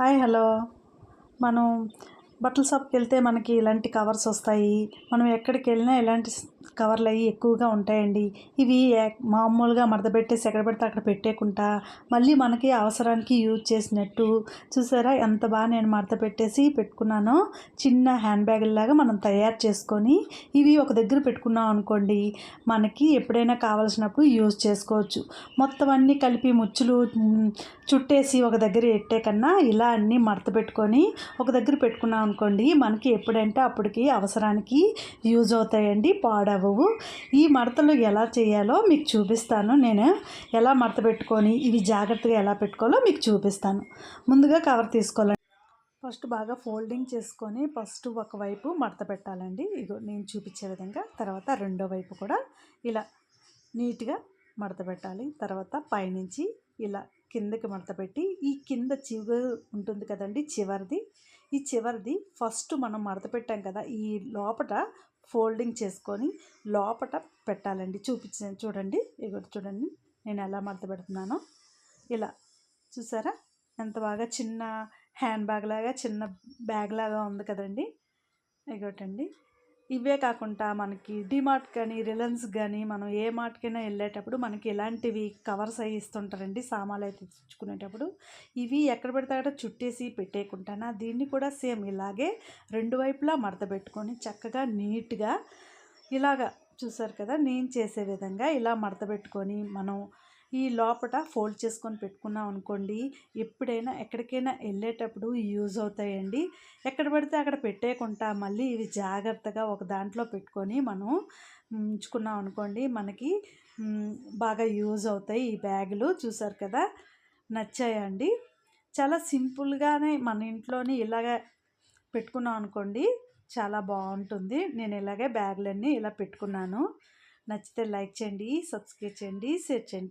Hi hello. మనం బట్టల షాప్కి వెళ్తే మనకి ఇలాంటి కవర్స్ వస్తాయి. మనం ఎక్కడికి వెళ్ళినా ఇలాంటి కవర్లు అవి ఎక్కువగా ఉంటాయండి. ఇవి మామూలుగా మడతపెట్టేసి ఎక్కడ పెడితే అక్కడ పెట్టేకుంటా మళ్ళీ మనకి అవసరానికి యూజ్ చేసినట్టు. చూసారా? ఎంత బాగా నేను మడత పెట్టేసి పెట్టుకున్నానో? చిన్న హ్యాండ్ బ్యాగుల్లాగా మనం తయారు చేసుకొని ఇవి ఒక దగ్గర పెట్టుకున్నాం అనుకోండి మనకి ఎప్పుడైనా కావాల్సినప్పుడు యూజ్ చేసుకోవచ్చు. మొత్తం అన్నీ కలిపి ముచ్చులు చుట్టేసి ఒక దగ్గర పెట్టే కన్నా ఇలా అన్నీ మడత పెట్టుకొని ఒక దగ్గర పెట్టుకున్నాం అనుకోండి మనకి ఎప్పుడంటే అప్పటికి అవసరానికి యూజ్ అవుతాయండి పాడు పాడవవు ఈ మడతలు ఎలా చేయాలో మీకు చూపిస్తాను. నేను ఎలా మడత పెట్టుకొని ఇవి జాగ్రత్తగా ఎలా పెట్టుకోవాలో మీకు చూపిస్తాను. ముందుగా కవర్ తీసుకోవాలండి. ఫస్ట్ బాగా ఫోల్డింగ్ చేసుకొని ఫస్ట్ ఒకవైపు మడత పెట్టాలండి. ఇగో నేను చూపించే విధంగా. తర్వాత రెండో వైపు కూడా ఇలా నీట్గా మడత పెట్టాలి. తర్వాత పైనుంచి ఇలా కిందకి మడత పెట్టి ఈ కింద చివరి ఉంటుంది కదండి చివరిది ఈ చివరిది ఫస్ట్ మనం మడత పెట్టాం కదా ఈ లోపట ఫోల్డింగ్ చేసుకొని లోపట పెట్టాలండి. చూపించ చూడండి. ఇక్కడ చూడండి. నేను ఎలా మడత పెడుతున్నానో. ఇలా చూసారా? ఎంత బాగా చిన్న హ్యాండ్ బ్యాగ్ లాగా చిన్న బ్యాగ్ లాగా ఉంది కదండి. ఇగోటండి. ఇవే కాకుండా మనకి డిమార్ట్ కానీ రిలయన్స్ కానీ మనం ఏ మార్ట్కైనా వెళ్ళేటప్పుడు మనకి ఇలాంటివి కవర్స్ అవి ఇస్తుంటారండి? సామాన్లు అయితే తెచ్చుకునేటప్పుడు ఇవి ఎక్కడ పెడితే అక్కడ చుట్టేసి పెట్టేయకుంటానా దీన్ని కూడా సేమ్ ఇలాగే రెండు వైపులా మడత పెట్టుకొని చక్కగా నీట్గా ఇలాగా చూసారు కదా? నేను చేసే విధంగా ఇలా మడత పెట్టుకొని మనం ఈ లోపట ఫోల్డ్ చేసుకొని పెట్టుకున్నాం అనుకోండి ఎప్పుడైనా ఎక్కడికైనా వెళ్ళేటప్పుడు యూజ్ అవుతాయండి. ఎక్కడ పడితే అక్కడ పెట్టేయకుండా మళ్ళీ ఇవి జాగ్రత్తగా ఒక దాంట్లో పెట్టుకొని మనం ఉంచుకున్నాం అనుకోండి మనకి బాగా యూజ్ అవుతాయి ఈ బ్యాగులు. చూసారు కదా? నచ్చాయండి. చాలా సింపుల్గానే మన ఇంట్లోని ఇలాగ పెట్టుకున్నాం అనుకోండి చాలా బాగుంటుంది. నేను ఇలాగే బ్యాగులన్నీ ఇలా పెట్టుకున్నాను. నచ్చితే లైక్ చేయండి సబ్స్క్రైబ్ చేయండి షేర్ చేయండి.